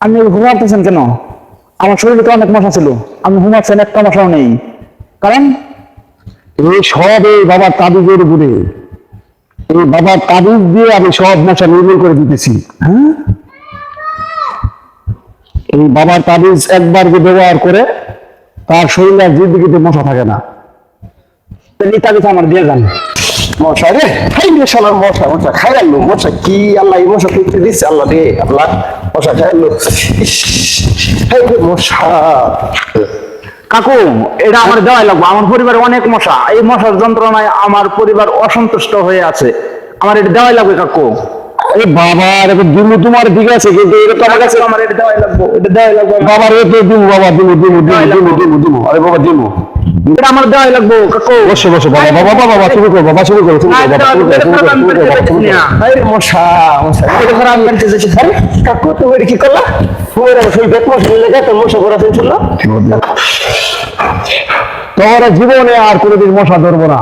আপনি ঘুমাতেছেন কেন? আমার শরীরে তো অনেক মশা ছিল। আপনি ঘুমাচ্ছেন, একটা মশাও নেই। কারণ এই সব এই বাবার তাবিজের ঘুরে এই বাবার তাবিজ দিয়ে আমি সব মশা নির্মূল করে দিতেছি। হ্যাঁ? এই বাবার তাবিজ একবার ব্যবহার করে, তার শরীরে আর জিন্দগিতে মশা থাকে না। এই তাবিজ আমার দিয়ে যান মশা রে, খাই রে শালার মশা মশা, খাই গেল মশা কি আল্লাহ, এই মশা তুলতে দিচ্ছে আল্লাহ রে আল্লাহ, মশা খাই গেল হাই রে মশা। কাকু, এটা আমার দেওয়াই লাগবে, আমার পরিবারে অনেক মশা, এই মশার যন্ত্রণায় আমার পরিবার অসন্তুষ্ট হয়ে আছে। আমার এটা দেওয়াই লাগবে, কাকু। দিমু তোমার আছে কিন্তু এটা তো আমার কাছে আমার এটা দেওয়াই লাগবে এটা দেওয়াই লাগবে আমার। বাবার তো দিমু বাবা দিমু দিমু দিমু দিমু দিমু দিমু আরে বাবা দিমু। এটা আমার দেওয়াই লাগবে কাকু। বসে বসে বাবা বাবা বাবা বাবা শুরু করো বাবা শুরু করো বাবা বাবা, রে মশা মশা। এটা করে আমি কাকু কি করলা? পেট মশা লেগে তোর মশা করা শুনছিল তোমার জীবনে আর কোনোদিন মশা ধরবো না।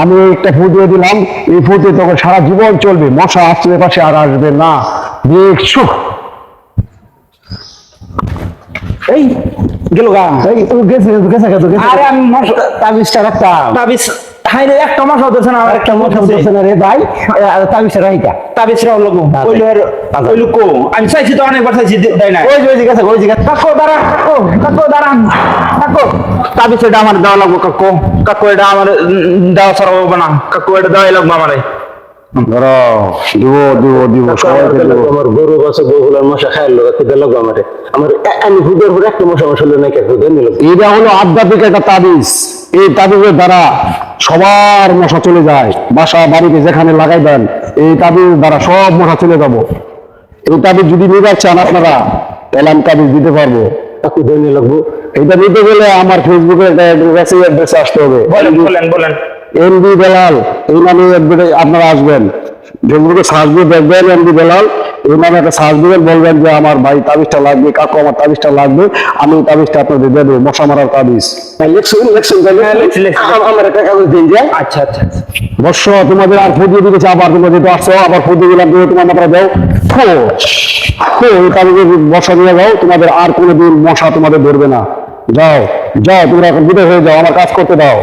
আমি একটা ফু দিয়ে দিলাম এই ফুতে তখন সারা জীবন চলবে মশা আসলে পাশে আর আসবে না। দেখছ এই গেল গা। এই ও গেছে গেছে গেছে গেছে আরে আমি মশা তাবিজটা রাখতাম। তাবিজ একটা মশা ধরছে না আমার একটা মশা ধরছে না রে ভাই। তাবিজটা রাখিকা তাবিজ রাও লাগবো ওইলো এর ওইলো আমি চাইছি তো অনেকবার চাইছি দেয় না ওই যে ওই জিজ্ঞাসা ওই জিজ্ঞাসা কাকু দাঁড়ান কাকু কাকু দাঁড়ান। কাকু? তাবিজ এটা আমার দেওয়া লাগবো কাকু। কাকু এটা আমার দেওয়া ছাড়া হবে না। কাকু এটা দেওয়াই লাগবো আমারে। ধরো দিব দিব দিব সবাইকে দিব। আমার গরু বাসা বউগুলার মশা খাই লোক খেতে লাগবে আমারে। আমার আমি হুদের উপরে একটা মশা মশা হলো নাকি হুদের নিল এটা হলো আধ্যাত্মিক একটা তাবিজ। এই তাবিজের দ্বারা সবার মশা চলে যায়। বাসা বাড়িতে যেখানে লাগাই দেন এই তাবিজ দ্বারা সব মশা চলে যাব। এই তাবিজ যদি নিয়ে চান আপনারা তাহলে আমি তাবিজ দিতে পারব। কাকু ধরে লাগবো। এটা নিতে গেলে আমার ফেসবুকে একটা মেসেজ অ্যাড্রেসে আসতে হবে। বলেন বলেন বলেন। এমডি বেলাল এই নামে আপনারা আসবেন। ফেসবুকে সার্চ দিয়ে দেখবেন এমডি বেলাল। এই নামে একটা সার্চ দিবেন বলবেন যে আমার ভাই তাবিজটা লাগবে কাকু আমার তাবিজটা লাগবে আমি এই তাবিজটা আপনাদের দেবো মশা মারার তাবিজ। একটা দিন আচ্ছা আচ্ছা আচ্ছা। বর্ষ তোমাদের আর ফুদিয়ে দিতেছে আবার তোমরা যেহেতু আসছো আবার ফুদিয়ে দিলাম দিয়ে তোমার মাত্রা দাও। ফো ফো এই তাবিজে বর্ষা দিয়ে যাও তোমাদের আর কোনোদিন মশা তোমাদের ধরবে না। যাও যাও তোমরা এখন বিদায় হয়ে যাও আমার কাজ করতে দাও।